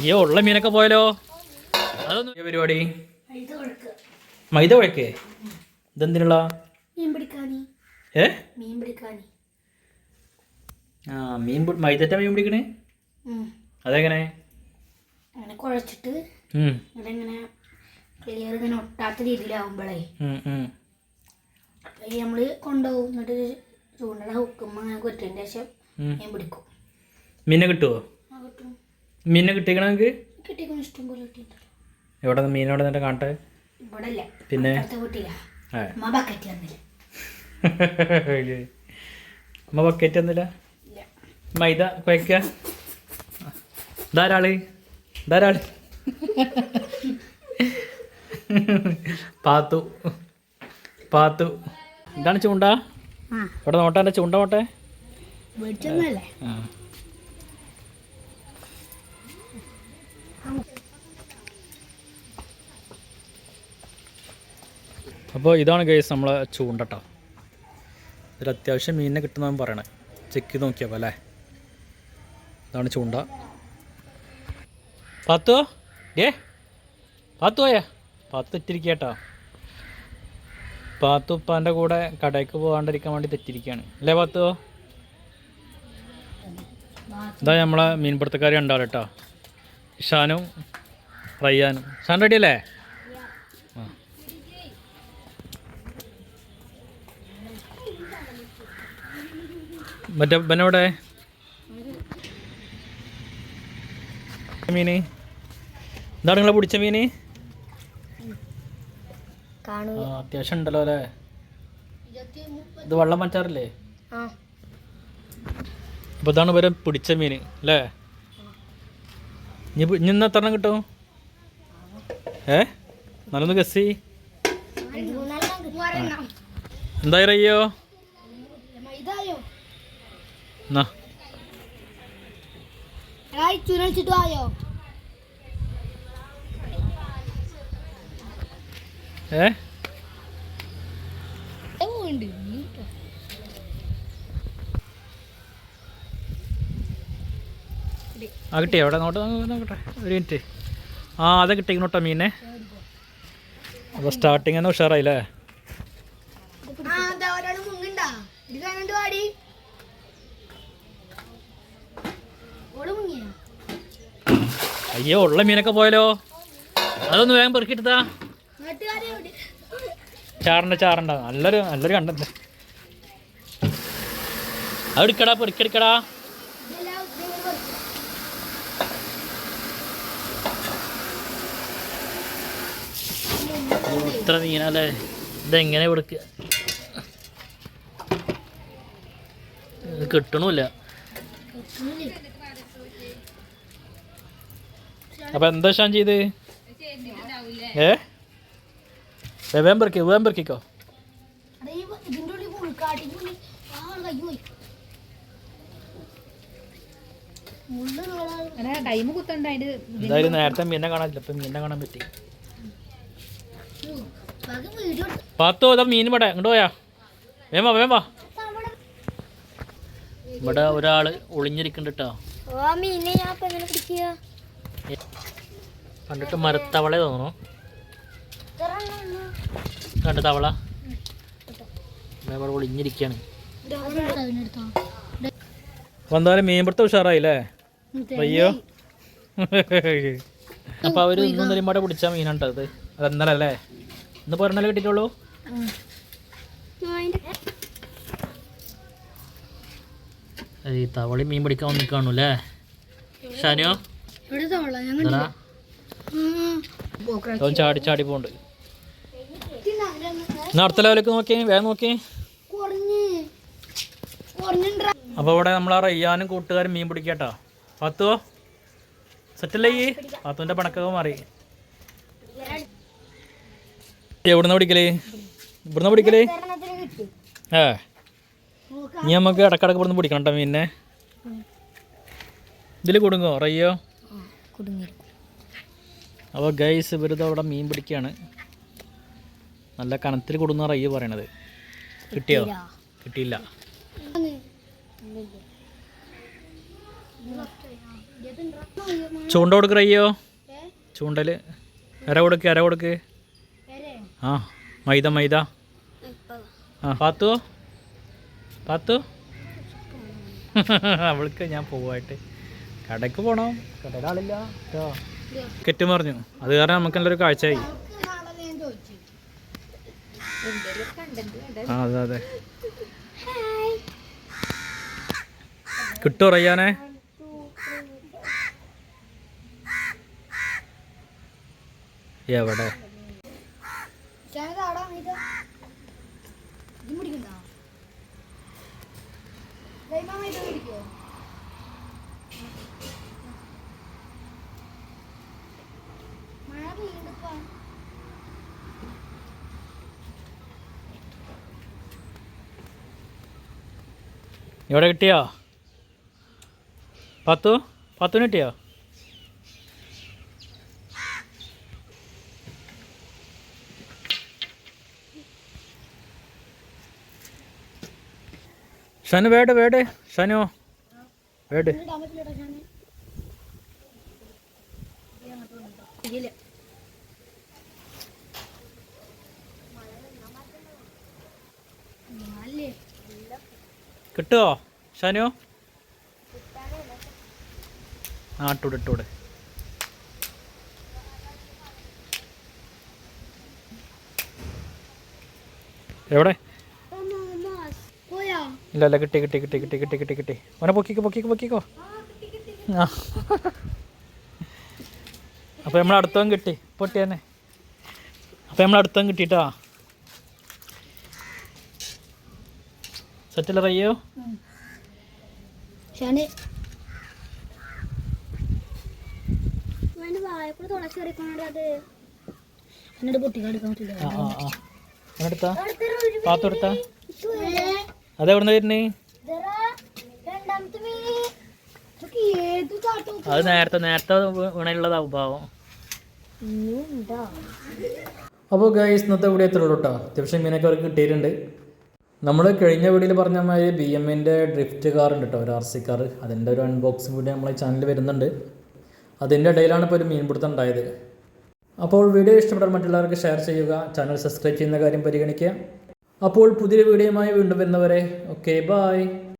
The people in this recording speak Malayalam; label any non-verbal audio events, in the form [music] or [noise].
അയ്യോ ഉള്ള മീനൊക്കെ പോയാലോ? അതൊന്നും പരിപാടി? മൈദ കുഴക്കേ ഇതെന്തിനുള്ള? ഏ? ആ മീൻ മൈദറ്റ മീൻ പിടിക്കണേ. അതെങ്ങനെ? അങ്ങനെ കുഴച്ചിട്ട് ഇങ്ങനെ ക്ലിയർ ഇങ്ങനെ ഒട്ടാത്ത രീതിയിലാവുമ്പോഴേ. നമ്മൾ കൊണ്ടുപോകും. എന്നിട്ട് ചൂണ്ടയുടെ ഹുക്കുമ്പോൾ അങ്ങനെ കുറ്റതിന്റെ ശേഷം. മീൻ പിടിക്കും. മീനെ കിട്ടുമോ മീനെ കിട്ടിക്കണ എവിടെ മീൻ എവിടെ നിന്നിട്ട് കാണട്ടെ പിന്നെ? അമ്മ ബക്കറ്റ് തന്നില്ല. മൈദ കുഴക്ക ധാരാളി ധാരാളി പാത്തു. പാത്തു. എന്താണ് ചൂണ്ട? ഇവിടെ നോട്ടെ ചൂണ്ട നോട്ടെ? ആ. അപ്പോൾ ഇതാണ് ഗൈസ് നമ്മളെ ചൂണ്ടട്ടോ ഇതിൽ അത്യാവശ്യം മീനിനെ കിട്ടുന്ന പറയണേ. ചെക്ക് ചെയ്ത് നോക്കിയപ്പോൾ അല്ലേ? ഇതാണ് ചൂണ്ട. പത്തോ? ഏ പത്തു പോയാ. പത്ത് തെറ്റിരിക്കട്ടോ പാത്തു ഉപ്പാന്റെ കൂടെ കടയ്ക്ക് പോകാണ്ടിരിക്കാൻ വേണ്ടി തെറ്റിരിക്കുകയാണ് അല്ലേ പാത്തോ? ഇതാ നമ്മളെ മീൻപിടുത്തക്കാരി ഉണ്ടാവും കേട്ടോ ഷാനും റയ്യാനും. ഷാൻ റെഡി അല്ലേ? മറ്റേ ബനോടെ മീന്. എന്താണ് നിങ്ങളെ പിടിച്ച മീന്. അത്യാവശ്യം ഉണ്ടല്ലോ അല്ലേ? ഇത് വെള്ളം മച്ചാറില്ലേ ആ. അപ്പോൾ ഇതാണ് ഇവരെ പിടിച്ച മീൻ അല്ലേ? ഇനി ഇനി ഇന്ന് എത്ര എണ്ണം കിട്ടും? ഏ? നല്ലൊന്ന് ഗസ്സി എന്തായാലും അയ്യോ ഇതായോ എന്നാ ചുരടിച്ചിട്ട് ആയോ ഏ? ആ കിട്ടിയോ അവിടെ നോട്ട് നോക്കട്ടെ. ഒരു മിനിറ്റ്. ആ അതെ കിട്ടിക്കണോട്ടോ മീനെ. അപ്പോൾ സ്റ്റാർട്ടിങ് തന്നെ ഉഷാറായില്ലേ? അയ്യോ ഉള്ള മീനൊക്കെ പോയാലോ അതൊന്ന് വേഗം പെറുക്കിട്ടാ ചാറണ്ട ചാറണ്ട. നല്ലൊരു നല്ലൊരു കണ്ടത് അത് എടുക്കടാ പെറുക്കിയെടുക്കടാ. ഇത്ര മീനല്ലേ? ഇതെങ്ങനെ ഇത് കിട്ടണമില്ല അപ്പൊ എന്താ ഷാൻ ചെയ്ത്? ഏ? വേം വേമ്പർക്കോ വേം പെറുക്കിക്കോ അതെ ഈ ഇതിന്റെ ഉള്ളിൽ പോയി കാട്ടിന്റെ ഉള്ളിൽ ആ കൈ പോയി. മുള്ളു നോളാ ടൈം കുത്തണ്ട അതിന്റെ എന്തായാലും നേരത്തെ മീനെ കാണാനില്ല ഇപ്പൊ മീനെ കാണാൻ പറ്റി. പത്തോ ഇതാ മീൻ ഇവിടെ ഇങ്ങോട്ട് പോയാ. വേം വാ വേം വാ. ഇവിടെ ഒരാൾ ഒളിഞ്ഞിരിക്കുന്നുണ്ട് കേട്ടോ കണ്ടിട്ട് മരത്തവളെ തോന്നുന്നു. കണ്ട തവള ഇവിടെ ഒളിഞ്ഞിരിക്കുകയാണ് എന്തായാലും മീൻപിടുത്തം ഉഷാറായില്ലേ? അയ്യോ അപ്പൊ അവർ ഇന്നും നെരുമ്പാടെ പിടിച്ച മീനുണ്ടത് അത് ഇന്നലെ അല്ലേ? ഇന്ന് പറഞ്ഞാലേ കിട്ടിയിട്ടുള്ളൂ? ഈ തവളി മീൻ പിടിക്കാൻ നിൽക്കാണു അല്ലേ ഷാനിയോ? അവൻ ചാടി ചാടി പോണ്ട് അടുത്ത ലെവലേക്ക് നോക്കി വേഗം നോക്കി. അപ്പൊ അപ്പോൾ ഇവിടെ നമ്മൾ ആ റയ്യാനും കൂട്ടുകാരും മീൻ പിടിക്കട്ടോ. പത്തോ സെറ്റല്ലേ ഈ പത്തുവിന്റെ പണക്കൊക്കെ മാറി. എവിടുന്ന പിടിക്കലേ? ഇവിടുന്ന് പിടിക്കലേ? ഏ. ഇനി നമുക്ക് ഇടക്കിടക്ക് ഇവിടുന്ന് പിടിക്കണം കേട്ടോ മീനിനെ. ഇതിൽ കൊടുങ്ങോ റയ്യോ? കുടുങ്ങി അപ്പോൾ ഗൈസ് ഇവരിത് അവിടെ മീൻ പിടിക്കുകയാണ് നല്ല കനത്തിൽ കൊടുന്ന റയ്യ് പറയണത്. കിട്ടിയോ? കിട്ടിയില്ല. ചൂണ്ട കൊടുക്കറയ്യോ ചൂണ്ടൽ. അര കൊടുക്ക് അര കൊടുക്ക്. ആ മൈദ മൈദ. ആ പാത്തു. പാത്തു. [laughs] അവൾക്ക് ഞാൻ പോവായിട്ട്. കടയ്ക്ക് പോണം? കടയിൽ ആളില്ല പറഞ്ഞു അത് കാരണം നമുക്ക് നല്ലൊരു കാഴ്ചയായി. ആ അതെ അതെ. കിട്ടോ റയ്യാനെ. എവിടെ? എവിടെ കിട്ടിയോ? പത്തു? പത്തുന് കിട്ടിയോ? ഷനു വേട് വേട്. ഷനു. വേട്. കിട്ടുമോ ഷാനു? ആ ഇട്ടൂടെ എവിടെ? ഇല്ല അല്ല കിട്ടി കിട്ടി കിട്ടി കിട്ടി കിട്ടി കിട്ടി കിട്ടി. ഓനെ പൊക്കിക്കോ പൊക്കിക്കോ പൊക്കിക്കോ. ആ. അപ്പോൾ നമ്മൾ കിട്ടി. പൊട്ടി തന്നെ അപ്പോൾ നമ്മൾ സെറ്റല്ല റയ്യോ ഷാന് വായക്കൂടെ തുളച്ചി കറിക്കണോണ്ട് അത് എന്നോട് പൊട്ടിക്കെടുക്കാൻ പറ്റില്ല ആ ആ ആ എന്നെടുത്താ പാത്തു എടുത്താ അതെവിടെ നിന്ന് വരുന്നേ? അത് നേരത്തെ നേരത്തെ വീണുള്ളതാവും പാവം. അപ്പോൾ ഗൈസ് ഇന്നത്തെ എത്ര ഉള്ളൂ കേട്ടോ അത്യാവശ്യം മീനൊക്കെ അവർക്ക് കിട്ടിയിട്ടുണ്ട്. നമ്മൾ കഴിഞ്ഞ വീഡിയോയിൽ പറഞ്ഞ മാതിരി ബി എമ്മിന്റെ ഡ്രിഫ്റ്റ് കാർ ഉണ്ട് കേട്ടോ ഒരു ആർ സി കാർ അതിന്റെ ഒരു അൺബോക്സിംഗ് വീഡിയോ നമ്മളെ ചാനലിൽ വരുന്നുണ്ട്. അതിന്റെ ഇടയിലാണ് ഇപ്പോൾ ഒരു മീൻപിടുത്തം ഉണ്ടായത്. അപ്പോൾ വീഡിയോ ഇഷ്ടപ്പെട്ടാൽ മറ്റുള്ളവർക്ക് ഷെയർ ചെയ്യുക ചാനൽ സബ്സ്ക്രൈബ് ചെയ്യുന്ന കാര്യം പരിഗണിക്കുക. അപ്പോൾ പുതിയൊരു വീഡിയോയുമായി വീണ്ടും വരുന്നവരെ ഓക്കെ ബായ്